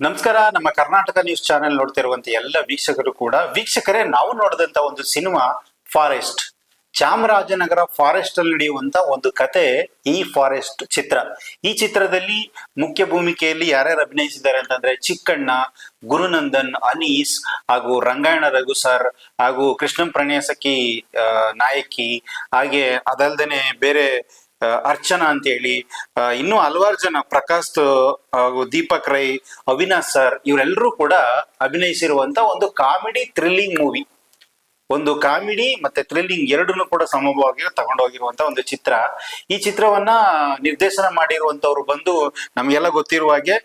ನಮಸ್ಕಾರ ನಮ್ಮ Karnataka news channel ನೋಡ್ತಿರುವಂತ ಎಲ್ಲ ವೀಕ್ಷಕರು ಕೂಡ. ವೀಕ್ಷಕರೇ ನಾವು ನೋಡಿದಂತ ಒಂದು ಸಿನಿಮಾ ಫಾರೆಸ್ಟ್ ಚಾಮರಾಜನಗರ ಫಾರೆಸ್ಟ್ ಅಲ್ಲಿ ನಡೆಯುವಂತ ಒಂದು ಕತೆ ಈ ಫಾರೆಸ್ಟ್ ಚಿತ್ರ. ಈ ಚಿತ್ರದಲ್ಲಿ ಮುಖ್ಯ ಭೂಮಿಕೆಯಲ್ಲಿ ಯಾರ್ಯಾರು ಅಭಿನಯಿಸಿದ್ದಾರೆ ಅಂತಂದ್ರೆ ಚಿಕ್ಕಣ್ಣ ಗುರುನಂದನ್ ಅನೀಸ್ ಹಾಗೂ ರಂಗಾಯಣ ರಘು ಸರ್ ಹಾಗೂ ಕೃಷ್ಣಂ ಪ್ರಣಯಸಖಿ ಆ, ನಾಯಕಿ. ಹಾಗೆ ಅದಲ್ದೇನೆ ಬೇರೆ ಅರ್ಚನಾ ಅಂತ ಹೇಳಿ ಇನ್ನೂ ಹಲವಾರು ಜನ, ಪ್ರಕಾಶ್ ಹಾಗೂ ದೀಪಕ್ ರೈ, ಅವಿನಾಶ್ ಸರ್ ಇವರೆಲ್ಲರೂ ಕೂಡ ಅಭಿನಯಿಸಿರುವಂತ ಒಂದು ಕಾಮಿಡಿ ಥ್ರಿಲ್ಲಿಂಗ್ ಮೂವಿ. ಒಂದು ಕಾಮಿಡಿ ಮತ್ತೆ ಥ್ರಿಲ್ಲಿಂಗ್ ಎರಡನ್ನೂ ಕೂಡ ಸಮವಾಗಿ ತಗೊಂಡೋಗಿರುವಂತ ಒಂದು ಚಿತ್ರ. ಈ ಚಿತ್ರವನ್ನ ನಿರ್ದೇಶನ ಮಾಡಿರುವಂತವ್ರು ಬಂದು ನಮಗೆಲ್ಲ ಗೊತ್ತಿರುವ ಹಾಗೆ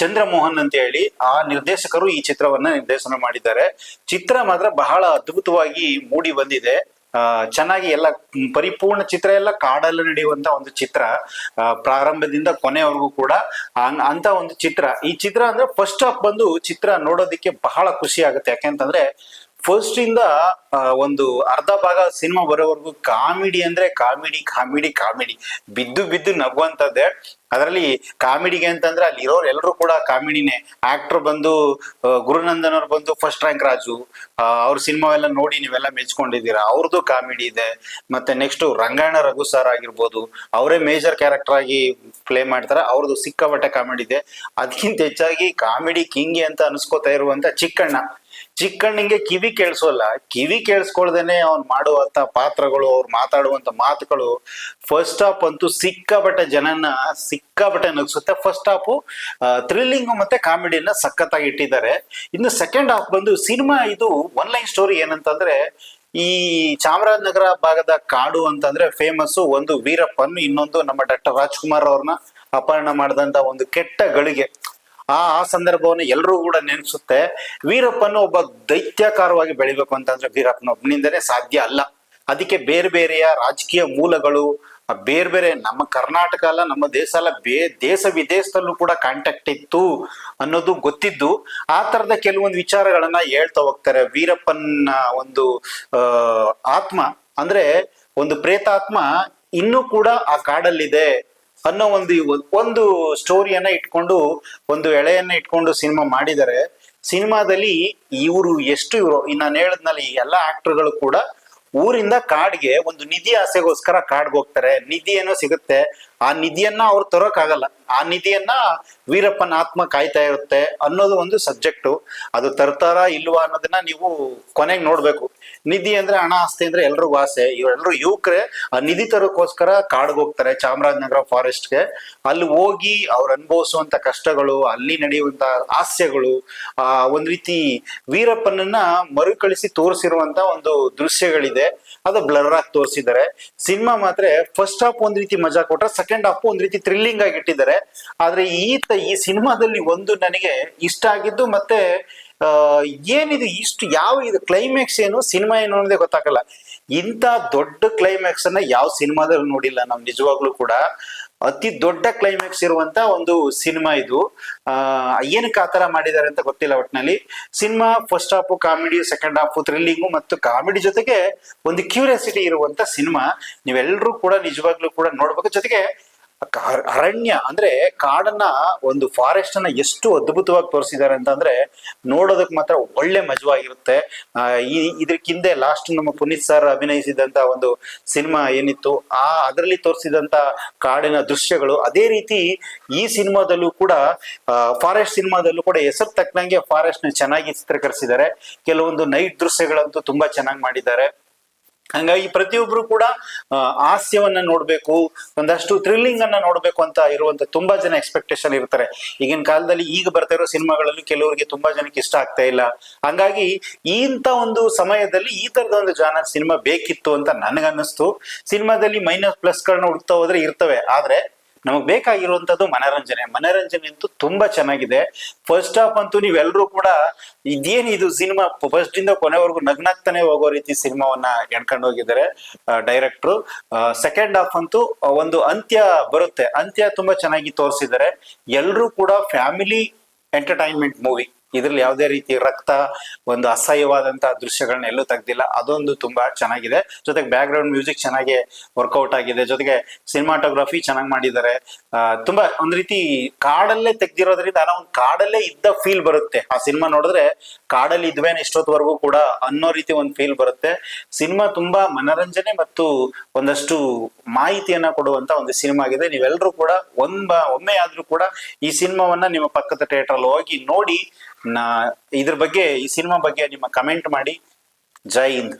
ಚಂದ್ರಮೋಹನ್ ಅಂತ ಹೇಳಿ ಆ ನಿರ್ದೇಶಕರು ಈ ಚಿತ್ರವನ್ನ ನಿರ್ದೇಶನ ಮಾಡಿದ್ದಾರೆ. ಚಿತ್ರ ಮಾತ್ರ ಬಹಳ ಅದ್ಭುತವಾಗಿ ಮೂಡಿ ಬಂದಿದೆ. ಚೆನ್ನಾಗಿ ಎಲ್ಲ ಪರಿಪೂರ್ಣ ಚಿತ್ರ ಎಲ್ಲ ಕಾಡಲ್ಲಿ ನಡೆಯುವಂತ ಒಂದು ಚಿತ್ರ ಪ್ರಾರಂಭದಿಂದ ಕೊನೆವರೆಗೂ ಕೂಡ ಅಂತ ಒಂದು ಚಿತ್ರ. ಈ ಚಿತ್ರ ಅಂದ್ರೆ ಫಸ್ಟ್ ಆಫ್ ಬಂದು ಚಿತ್ರ ನೋಡೋದಿಕ್ಕೆ ಬಹಳ ಖುಷಿ ಆಗುತ್ತೆ. ಯಾಕೆಂತಂದ್ರೆ ಫಸ್ಟ್ ಇಂದ ಒಂದು ಅರ್ಧ ಭಾಗ ಸಿನಿಮಾ ಬರೋವರೆಗೂ ಕಾಮಿಡಿ ಅಂದ್ರೆ ಕಾಮಿಡಿ ಕಾಮಿಡಿ ಕಾಮಿಡಿ. ಬಿದ್ದು ಬಿದ್ದು ನಗುವಂತದ್ದೇ ಅದರಲ್ಲಿ ಕಾಮಿಡಿಗೆ ಅಂತಂದ್ರೆ ಅಲ್ಲಿ ಇರೋರು ಎಲ್ಲರೂ ಕೂಡ ಕಾಮಿಡಿನೇ. ಆಕ್ಟರ್ ಬಂದು ಗುರುನಂದನ್ ಅವ್ರು ಬಂದು ಫಸ್ಟ್ ರ್ಯಾಂಕ್ ರಾಜು. ಅವ್ರ ಸಿನಿಮಾ ಎಲ್ಲ ನೋಡಿ ನೀವೆಲ್ಲ ಮೆಚ್ಕೊಂಡಿದ್ದೀರಾ? ಅವ್ರದ್ದು ಕಾಮಿಡಿ ಇದೆ. ಮತ್ತೆ ನೆಕ್ಸ್ಟ್ ರಂಗಾಯಣ ರಘು ಸರ್ ಆಗಿರ್ಬೋದು. ಅವರೇ ಮೇಜರ್ ಕ್ಯಾರೆಕ್ಟರ್ ಆಗಿ ಪ್ಲೇ ಮಾಡ್ತಾರೆ. ಅವ್ರದ್ದು ಸಿಕ್ಕಾಪಟ್ಟೆ ಕಾಮಿಡಿ ಇದೆ. ಅದಕ್ಕಿಂತ ಹೆಚ್ಚಾಗಿ ಕಾಮಿಡಿ ಕಿಂಗಿ ಅಂತ ಅನ್ಸ್ಕೋತಾ ಇರುವಂತ ಚಿಕ್ಕಣ್ಣ. ಚಿಕ್ಕಣ್ಣಂಗೆ ಕಿವಿ ಕೇಳಿಸೋಲ್ಲ. ಕಿವಿ ಕೇಳಿಸ್ಕೊಳ್ದೇನೆ ಅವ್ನ್ ಮಾಡುವಂತ ಪಾತ್ರಗಳು, ಅವ್ರು ಮಾತಾಡುವಂತ ಮಾತುಗಳು ಫಸ್ಟ್ ಹಾಫ್ ಅಂತೂ ಸಿಕ್ಕಾಪಟ್ಟೆ ಜನನ ಸಿಕ್ಕಾಪಟ್ಟೆ ನಗಿಸುತ್ತೆ. ಫಸ್ಟ್ ಹಾಫ್ ಥ್ರಿಲ್ಲಿಂಗ್ ಮತ್ತೆ ಕಾಮಿಡಿನ ಸಖತ್ತಾಗಿ ಇಟ್ಟಿದ್ದಾರೆ. ಇನ್ನು ಸೆಕೆಂಡ್ ಹಾಫ್ ಬಂದು ಸಿನಿಮಾ ಇದು ಒನ್ ಲೈನ್ ಸ್ಟೋರಿ ಏನಂತಂದ್ರೆ, ಈ ಚಾಮರಾಜನಗರ ಭಾಗದ ಕಾಡು ಅಂತಂದ್ರೆ ಫೇಮಸ್ ಒಂದು ವೀರಪ್ಪನ್, ಇನ್ನೊಂದು ನಮ್ಮ ಡಾಕ್ಟರ್ ರಾಜ್ಕುಮಾರ್ ಅವ್ರನ್ನ ಅಪಹರಣ ಮಾಡಿದಂತ ಒಂದು ಕೆಟ್ಟ ಗಳಿಗೆ. ಆ ಆ ಸಂದರ್ಭವನ್ನು ಎಲ್ಲರೂ ಕೂಡ ನೆನೆಸುತ್ತೆ. ವೀರಪ್ಪನ ಒಬ್ಬ ದೈತ್ಯಾಕಾರವಾಗಿ ಬೆಳಿಬೇಕು ಅಂತಂದ್ರೆ ವೀರಪ್ಪನ ಒಬ್ಬನಿಂದನೇ ಸಾಧ್ಯ ಅಲ್ಲ. ಅದಕ್ಕೆ ಬೇರೆ ಬೇರೆಯ ರಾಜಕೀಯ ಮೂಲಗಳು ಬೇರೆ ಬೇರೆ ನಮ್ಮ ಕರ್ನಾಟಕ ಅಲ್ಲ, ನಮ್ಮ ದೇಶ ಅಲ್ಲ, ಬೇ ದೇಶ ವಿದೇಶದಲ್ಲೂ ಕೂಡ ಕಾಂಟ್ಯಾಕ್ಟ್ ಇತ್ತು ಅನ್ನೋದು ಗೊತ್ತಿದ್ದು. ಆ ತರದ ಕೆಲವೊಂದು ವಿಚಾರಗಳನ್ನ ಹೇಳ್ತಾ ಹೋಗ್ತಾರೆ. ವೀರಪ್ಪನ ಒಂದು ಆತ್ಮ ಅಂದ್ರೆ ಒಂದು ಪ್ರೇತಾತ್ಮ ಇನ್ನೂ ಕೂಡ ಆ ಕಾಡಲ್ಲಿದೆ. ಅನ್ನೋ ಒಂದು ಒಂದು ಸ್ಟೋರಿಯನ್ನ ಇಟ್ಕೊಂಡು, ಒಂದು ಎಳೆಯನ್ನ ಇಟ್ಕೊಂಡು ಸಿನಿಮಾ ಮಾಡಿದರೆ, ಸಿನಿಮಾದಲ್ಲಿ ಇವರು ಎಷ್ಟು ಇವರು ನಾನು ಹೇಳದ್ನಲ್ಲಿ ಎಲ್ಲ ಆಕ್ಟರ್ಗಳು ಕೂಡ ಊರಿಂದ ಕಾಡ್ಗೆ ಒಂದು ನಿಧಿ ಆಸೆಗೋಸ್ಕರ ಕಾಡ್ಗೆ ಹೋಗ್ತಾರೆ ನಿಧಿ ಏನೋ ಸಿಗುತ್ತೆ. ಆ ನಿಧಿಯನ್ನ ಅವ್ರು ತರೋಕ್ಕಾಗಲ್ಲ ಆ ನಿಧಿಯನ್ನ ವೀರಪ್ಪನ ಆತ್ಮ ಕಾಯ್ತಾ ಇರುತ್ತೆ ಅನ್ನೋದು ಒಂದು ಸಬ್ಜೆಕ್ಟು. ಅದು ತರ್ತಾರ ಇಲ್ವಾ ಅನ್ನೋದನ್ನ ನೀವು ಕೊನೆಗೆ ನೋಡ್ಬೇಕು. ನಿಧಿ ಅಂದ್ರೆ ಹಣ ಆಸ್ತಿ ಅಂದ್ರೆ ಎಲ್ರಿಗೂ ಆಸೆ. ಇವರೆಲ್ಲರೂ ಯುವಕರೇ, ಆ ನಿಧಿ ತರೋಕ್ಕೋಸ್ಕರ ಕಾಡ್ಗೆ ಹೋಗ್ತಾರೆ ಚಾಮರಾಜನಗರ ಫಾರೆಸ್ಟ್ಗೆ ಅಲ್ಲಿ ಹೋಗಿ ಅವ್ರು ಅನುಭವಿಸುವಂತ ಕಷ್ಟಗಳು, ಅಲ್ಲಿ ನಡೆಯುವಂತ ಹಾಸ್ಯಗಳು, ಆ ಒಂದ್ ರೀತಿ ವೀರಪ್ಪನನ್ನ ಮರುಕಳಿಸಿ ತೋರಿಸಿರುವಂತ ಒಂದು ದೃಶ್ಯಗಳಿದೆ. ಅದು ಬ್ಲರ್ ಆಗಿ ತೋರಿಸಿದ್ದಾರೆ. ಸಿನಿಮಾ ಮಾತ್ರ ಫಸ್ಟ್ ಹಾಫ್ ಒಂದ್ ರೀತಿ ಮಜಾ ಕೊಟ್ರೆ ಸೆಕೆಂಡ್ ಹಾಫ್ ಒಂದ್ ರೀತಿ ಥ್ರಿಲ್ಲಿಂಗ್ ಆಗಿ ಇಟ್ಟಿದ್ದಾರೆ. ಆದ್ರೆ ಈತ ಈ ಸಿನಿಮಾದಲ್ಲಿ ಒಂದು ನನಗೆ ಇಷ್ಟ ಆಗಿದ್ದು ಮತ್ತೆ ಏನಿದು, ಇಷ್ಟು ಯಾವ ಇದು ಕ್ಲೈಮ್ಯಾಕ್ಸ್ ಏನು ಸಿನಿಮಾ ಏನು ಅನ್ನೋದೇ ಗೊತ್ತಾಗಲ್ಲ. ಇಂಥ ದೊಡ್ಡ ಕ್ಲೈಮ್ಯಾಕ್ಸ್ ಅನ್ನ ಯಾವ ಸಿನಿಮಾದಲ್ಲಿ ನೋಡಿಲ್ಲ ನಾವು, ನಿಜವಾಗ್ಲೂ ಕೂಡ. ಅತಿ ದೊಡ್ಡ ಕ್ಲೈಮ್ಯಾಕ್ಸ್ ಇರುವಂತ ಒಂದು ಸಿನಿಮಾ ಇದು. ಆ, ಏನಕ್ಕೆ ಆ ತರ ಮಾಡಿದ್ದಾರೆ ಅಂತ ಗೊತ್ತಿಲ್ಲ ಒಟ್ಟಿನಲ್ಲಿ cinema first half comedy second half thrilling ಮತ್ತು ಕಾಮಿಡಿ ಜೊತೆಗೆ ಒಂದು ಕ್ಯೂರಿಯಾಸಿಟಿ ಇರುವಂತ ಸಿನಿಮಾ ನೀವೆಲ್ಲರೂ ಕೂಡ ನಿಜವಾಗ್ಲೂ ಕೂಡ ನೋಡ್ಬೇಕು. ಜೊತೆಗೆ ಅರಣ್ಯ ಅಂದ್ರೆ ಕಾಡನ್ನ ಒಂದು ಫಾರೆಸ್ಟ್ ಅನ್ನ ಎಷ್ಟು ಅದ್ಭುತವಾಗಿ ತೋರಿಸಿದ್ದಾರೆ ಅಂತಂದ್ರೆ ನೋಡೋದಕ್ ಮಾತ್ರ ಒಳ್ಳೆ ಮಜವಾಗಿರುತ್ತೆ. ಈ ಇದಕ್ಕಿಂದೆ ಲಾಸ್ಟ್ ನಮ್ಮ ಪುನೀತ್ ಸರ್ ಅಭಿನಯಿಸಿದಂತ ಒಂದು ಸಿನಿಮಾ ಏನಿತ್ತು, ಆ ಅದರಲ್ಲಿ ತೋರಿಸಿದಂತ ಕಾಡಿನ ದೃಶ್ಯಗಳು, ಅದೇ ರೀತಿ ಈ ಸಿನಿಮಾದಲ್ಲೂ ಕೂಡ ಫಾರೆಸ್ಟ್ ಸಿನಿಮಾದಲ್ಲೂ ಕೂಡ ಹೆಸರು ತಕ್ಕನಂಗೆ ಫಾರೆಸ್ಟ್ನ ಚೆನ್ನಾಗಿ ಚಿತ್ರೀಕರಿಸಿದ್ದಾರೆ. ಕೆಲವೊಂದು ನೈಟ್ ದೃಶ್ಯಗಳಂತೂ ತುಂಬಾ ಚೆನ್ನಾಗಿ ಮಾಡಿದ್ದಾರೆ. ಹಂಗಾಗಿ ಪ್ರತಿಯೊಬ್ರು ಕೂಡ ಹಾಸ್ಯವನ್ನ ನೋಡ್ಬೇಕು, ಒಂದಷ್ಟು ಥ್ರಿಲ್ಲಿಂಗ್ ಅನ್ನ ನೋಡ್ಬೇಕು ಅಂತ ಇರುವಂತ ತುಂಬಾ ಜನ ಎಕ್ಸ್ಪೆಕ್ಟೇಷನ್ ಇರ್ತಾರೆ. ಈಗಿನ ಕಾಲದಲ್ಲಿ ಈಗ ಬರ್ತಾ ಇರೋ ಸಿನಿಮಾಗಳಲ್ಲಿ ಕೆಲವರಿಗೆ ತುಂಬಾ ಜನಕ್ಕೆ ಇಷ್ಟ ಆಗ್ತಾ ಇಲ್ಲ. ಹಂಗಾಗಿ ಇಂಥ ಒಂದು ಸಮಯದಲ್ಲಿ ಈ ತರದ ಒಂದು ಜಾನರ್ ಸಿನಿಮಾ ಬೇಕಿತ್ತು ಅಂತ ನನಗನ್ನಿಸ್ತು. ಸಿನಿಮಾದಲ್ಲಿ ಮೈನಸ್ ಪ್ಲಸ್ಗಳನ್ನ ಹುಡುಕ್ತಾ ಹೋದ್ರೆ ಇರ್ತವೆ. ಆದ್ರೆ ನಮಗ್ ಬೇಕಾಗಿರುವಂತದ್ದು ಮನರಂಜನೆ. ಮನರಂಜನೆ ಅಂತೂ ತುಂಬಾ ಚೆನ್ನಾಗಿದೆ. ಫಸ್ಟ್ ಹಾಫ್ ಅಂತೂ ನೀವೆಲ್ಲರೂ ಕೂಡ ಇದೇನು ಇದು ಸಿನಿಮಾ? ಫಸ್ಟ್ ಇಂದ ಕೊನೆವರೆಗೂ ನಗ್ನಾಗ್ತಾನೆ ಹೋಗೋ ರೀತಿ ಸಿನಿಮಾವನ್ನ ಎಣ್ಕೊಂಡು ಹೋಗಿದ್ದಾರೆ ಡೈರೆಕ್ಟ್ರು ಸೆಕೆಂಡ್ ಹಾಫ್ ಅಂತೂ ಒಂದು ಅಂತ್ಯ ಬರುತ್ತೆ. ಅಂತ್ಯ ತುಂಬಾ ಚೆನ್ನಾಗಿ ತೋರಿಸಿದ್ದಾರೆ. ಎಲ್ಲರೂ ಕೂಡ ಫ್ಯಾಮಿಲಿ ಎಂಟರ್ಟೈನ್ಮೆಂಟ್ ಮೂವಿ ಇದ್ರಲ್ಲಿ ಯಾವುದೇ ರೀತಿ ರಕ್ತ, ಒಂದು ಅಸಹ್ಯವಾದಂತಹ ದೃಶ್ಯಗಳನ್ನ ಎಲ್ಲೂ ತೆಗ್ದಿಲ್ಲ. ಅದೊಂದು ತುಂಬಾ ಚೆನ್ನಾಗಿದೆ. ಜೊತೆಗೆ ಬ್ಯಾಕ್ ಗ್ರೌಂಡ್ ಮ್ಯೂಸಿಕ್ ಚೆನ್ನಾಗಿ ವರ್ಕೌಟ್ ಆಗಿದೆ. ಜೊತೆಗೆ ಸಿನಿಮಾಟೋಗ್ರಫಿ ಚೆನ್ನಾಗಿ ಮಾಡಿದ್ದಾರೆ. ತುಂಬಾ ಒಂದ್ ರೀತಿ ಕಾಡಲ್ಲೇ ತೆಗ್ದಿರೋದ್ರಿಂದ ನಾವು ಒಂದು ಕಾಡಲ್ಲೇ ಇದ್ದ ಫೀಲ್ ಬರುತ್ತೆ. ಆ ಸಿನಿಮಾ ನೋಡಿದ್ರೆ ಕಾಡಲ್ಲಿ ಇದ್ವೇನೆ ಇಷ್ಟೊತ್ತವರೆಗೂ ಕೂಡ ಅನ್ನೋ ರೀತಿ ಒಂದು ಫೀಲ್ ಬರುತ್ತೆ. ಸಿನಿಮಾ ತುಂಬಾ ಮನರಂಜನೆ ಮತ್ತು ಒಂದಷ್ಟು ಮಾಹಿತಿಯನ್ನ ಕೊಡುವಂತ ಒಂದು ಸಿನಿಮಾ ಆಗಿದೆ. ನೀವೆಲ್ಲರೂ ಕೂಡ ಒಂದ್ ಒಮ್ಮೆ ಆದ್ರೂ ಕೂಡ ಈ ಸಿನಿಮಾವನ್ನ ನಿಮ್ಮ ಪಕ್ಕದ ಥಿಯೇಟರ್ ಅಲ್ಲಿ ಹೋಗಿ ನೋಡಿ, ನಾ ಇದ್ರ ಬಗ್ಗೆ, ಈ ಸಿನಿಮಾ ಬಗ್ಗೆ ನಿಮ್ಮ ಕಮೆಂಟ್ ಮಾಡಿ. ಜೈ ಹಿಂದ್.